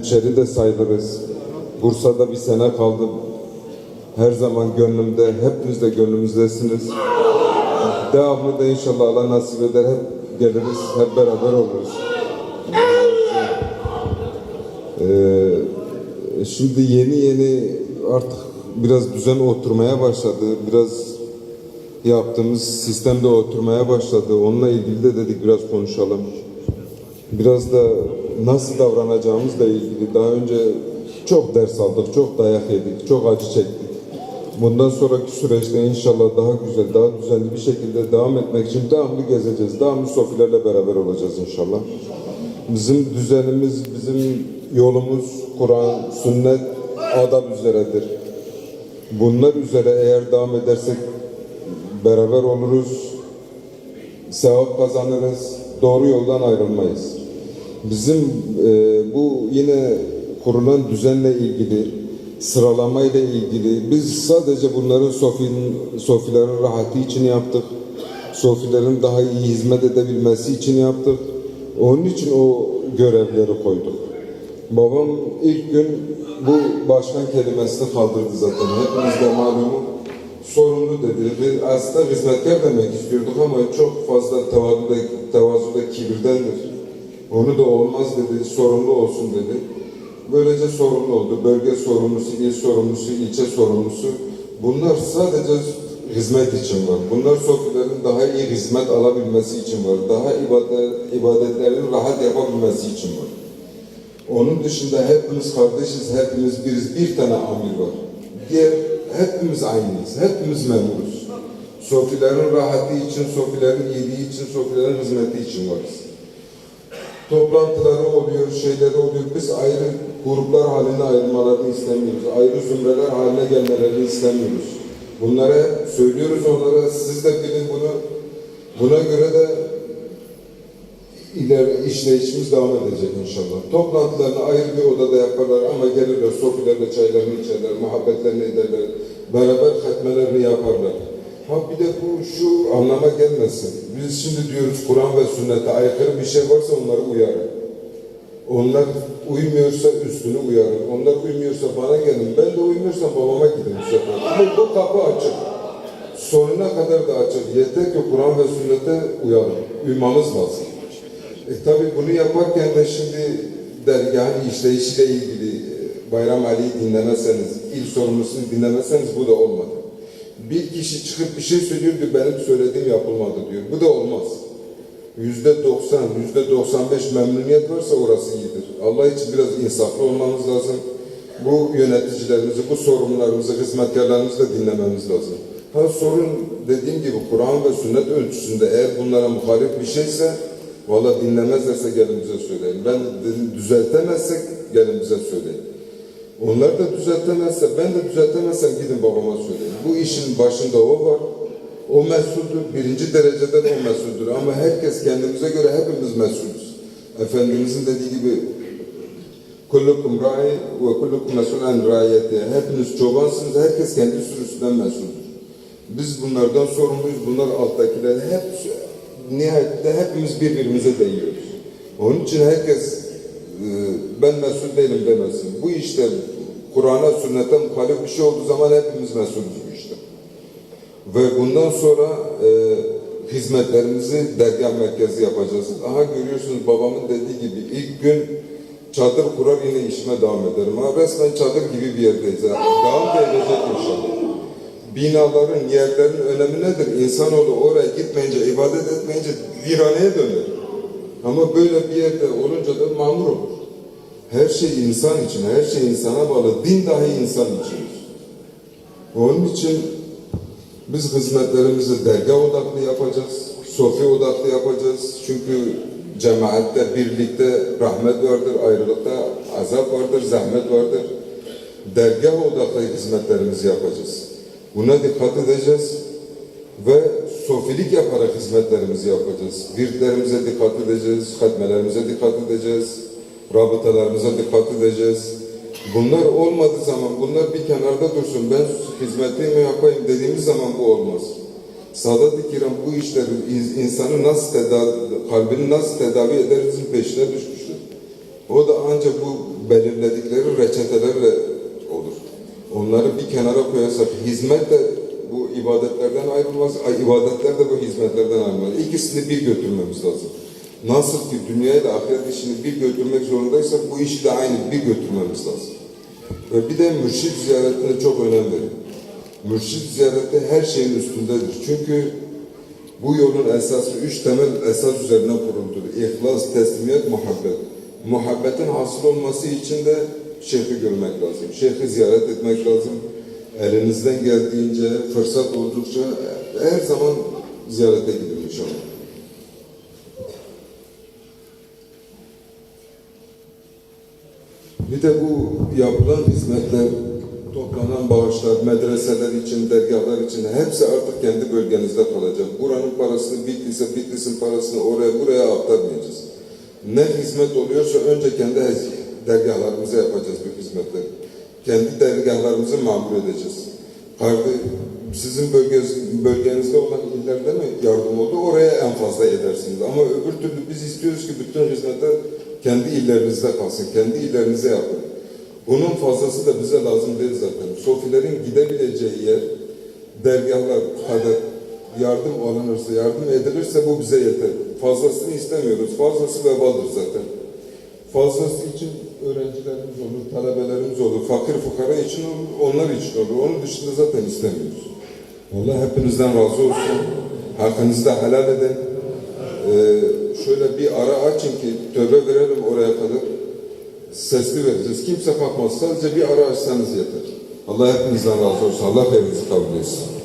Hemşeri de sayılırız. Bursa'da bir sene kaldım. Her zaman gönlümde, hepiniz de gönlümüzdesiniz. Devamlı da inşallah Allah nasip eder hep geliriz, hep beraber oluruz. Ee, şimdi yeni yeni artık biraz düzen oturmaya başladı. Biraz yaptığımız sistemde oturmaya başladı. Onunla ilgili de dedik biraz konuşalım. Biraz da nasıl davranacağımızla ilgili daha önce çok ders aldık, çok dayak yedik, çok acı çektik. Bundan sonraki süreçte inşallah daha güzel, daha düzenli bir şekilde devam etmek için devamlı gezeceğiz. Devamlı sofilerle beraber olacağız inşallah. Bizim düzenimiz, bizim yolumuz Kur'an, sünnet, adab üzeredir. Bunlar üzere eğer devam edersek beraber oluruz, sevap kazanırız, doğru yoldan ayrılmayız. Bizim e, bu yine kurulan düzenle ilgili, sıralamayla ilgili biz sadece bunların sofin, sofilerin rahatı için yaptık. Sofilerin daha iyi hizmet edebilmesi için yaptık. Onun için o görevleri koyduk. Babam ilk gün bu başkan kelimesini kaldırdı zaten. Hepimiz de malumu sorumlu dedi. Biz aslında hizmetkar demek istiyorduk ama çok fazla tevazu da, tevazu da kibirdendir. Onu da olmaz dedi, sorumlu olsun dedi. Böylece sorumlu oldu. Bölge sorumlusu, il sorumlusu, ilçe sorumlusu. Bunlar sadece hizmet için var. Bunlar sofilerin daha iyi hizmet alabilmesi için var. Daha ibadet, ibadetlerini rahat yapabilmesi için var. Onun dışında hepimiz kardeşiz, hepimiz biriz. Bir tane amir var. Diğer hepimiz aynıyız. Hepimiz memuruz. Sofilerin rahatı için, sofilerin iyiliği için, sofilerin hizmeti için varız. Toplantıları oluyor, şeyleri oluyor. Biz ayrı gruplar haline ayrılmalarını istemiyoruz. Ayrı zümreler haline gelmelerini istemiyoruz. Bunları hep söylüyoruz onlara. Siz de bilin bunu. Buna göre de ileri işleyişimiz devam edecek inşallah. Toplantılarını ayrı bir odada yaparlar ama gelirler sofilerle çaylarını içerler, muhabbetlerini ederler, beraber hatmelerini yaparlar. Ha bir de bu şu anlama gelmesin. Biz şimdi diyoruz Kur'an ve sünnete aykırı bir şey varsa onları uyarın. Onlar uymuyorsa üstünü uyarın. Onlar uymuyorsa bana gelin. Ben de uymuyorsam babama gidin bu sefer. Ama bu kapı açık. Sonuna kadar da açık. Yeter ki Kur'an ve sünnete uyalım. Uymamız lazım. E tabi bunu yaparken de şimdi dergahın işleyişiyle ilgili e, Bayram Ali'yi dinlemezseniz, il sorumlusunu dinlemezseniz bu da olmadı. Bir kişi çıkıp bir şey söylüyor diyor, benim söylediğim yapılmadı diyor. Bu da olmaz. Yüzde doksan, yüzde doksan beş memnuniyet varsa orası iyidir. Allah için biraz insaflı olmamız lazım. Bu yöneticilerimizi, bu sorumlularımızı, hizmetkarlarımızı da dinlememiz lazım. Ha sorun dediğim gibi Kur'an ve sünnet ölçüsünde eğer bunlara muhalif bir şeyse Valla dinlemezlerse gelin bize söyleyin. Ben düzeltemezsek gelin bize söyleyin. Onlar da düzeltemezse, ben de düzeltemezsem gidin babama söyleyin. Bu işin başında o var. O mesuldür. Birinci dereceden o mesuldür. Ama herkes kendimize göre hepimiz mesulüz. Efendimizin dediği gibi kullukum rai ve kullukum mesul en. Hepiniz çobansınız. Herkes kendi sürüsünden mesuldür. Biz bunlardan sorumluyuz. Bunlar alttakiler hep nihayetinde hepimiz birbirimize değiyoruz. Onun için herkes ben mesul değilim demesin. Bu işte Kur'an'a, sünnete muhalif bir şey olduğu zaman hepimiz mesulüz bu işte. Ve bundan sonra e, hizmetlerimizi dergah merkezi yapacağız. Aha görüyorsunuz babamın dediği gibi ilk gün çadır kurar yine işime devam ederim. Ama resmen çadır gibi bir yerdeyiz. Devam da edecek inşallah binaların, yerlerin önemi nedir? İnsanoğlu oraya gitmeyince, ibadet etmeyince viraneye döner. Ama böyle bir yerde olunca da mamur olur. Her şey insan için, her şey insana bağlı. Din dahi insan içindir. Onun için biz hizmetlerimizi dergah odaklı yapacağız, sofya odaklı yapacağız. Çünkü cemaatte, birlikte rahmet vardır, ayrılıkta azap vardır, zahmet vardır. Dergah odaklı hizmetlerimizi yapacağız. Buna dikkat edeceğiz ve sofilik yaparak hizmetlerimizi yapacağız. Virtlerimize dikkat edeceğiz, hatmelerimize dikkat edeceğiz, rabıtalarımıza dikkat edeceğiz. Bunlar olmadığı zaman, bunlar bir kenarda dursun, ben hizmetimi yapayım dediğimiz zaman bu olmaz. Sadat-ı Kiram bu işleri, insanı nasıl tedavi, kalbini nasıl tedavi ederizin peşine düşmüştür. O da ancak bu belirledikleri reçetelerle olur. Onları bir kenara koyarsak hizmet de bu ibadetlerden ayrılmaz, ay, ibadetler de bu hizmetlerden ayrılmaz. İkisini bir götürmemiz lazım. Nasıl ki dünya ile ahiret işini bir götürmek zorundaysak bu işi de aynı bir götürmemiz lazım. Ve bir de mürşit ziyaretine çok önem verin. Mürşit ziyareti her şeyin üstündedir. Çünkü bu yolun esası üç temel esas üzerine kuruldur. İhlas, teslimiyet, muhabbet. Muhabbetin hasıl olması için de şeyhi görmek lazım. Şeyhi ziyaret etmek lazım. Elinizden geldiğince, fırsat oldukça her zaman ziyarete gidin inşallah. Bir de bu yapılan hizmetler, toplanan bağışlar, medreseler için, dergahlar için hepsi artık kendi bölgenizde kalacak. Buranın parasını Bitlis'e, Bitlis'in parasını oraya, buraya aktarmayacağız. Ne hizmet oluyorsa önce kendi dergahlarımıza yapacağız bu hizmetleri. Kendi dergahlarımızı mamur edeceğiz. Kardı, sizin bölgeniz, bölgenizde olan illerde mi yardım oldu? Oraya en fazla edersiniz. Ama öbür türlü biz istiyoruz ki bütün hizmetler kendi illerinizde kalsın. Kendi illerinize yapın. Bunun fazlası da bize lazım değil zaten. Sofilerin gidebileceği yer, dergahlar kadar yardım alınırsa, yardım edilirse bu bize yeter. Fazlasını istemiyoruz. Fazlası vebaldir zaten. Fazlası için öğrencilerimiz olur, talebelerimiz olur, fakir fukara için olur, onlar için olur. Onun dışında zaten istemiyoruz. Allah hepinizden razı olsun. Hakkınızı da helal edin. Ee, şöyle bir ara açın ki tövbe verelim oraya kadar. Sesli vereceğiz. Kimse kalkmaz. Sadece bir ara açsanız yeter. Allah hepinizden razı olsun. Allah hayrınızı kabul etsin.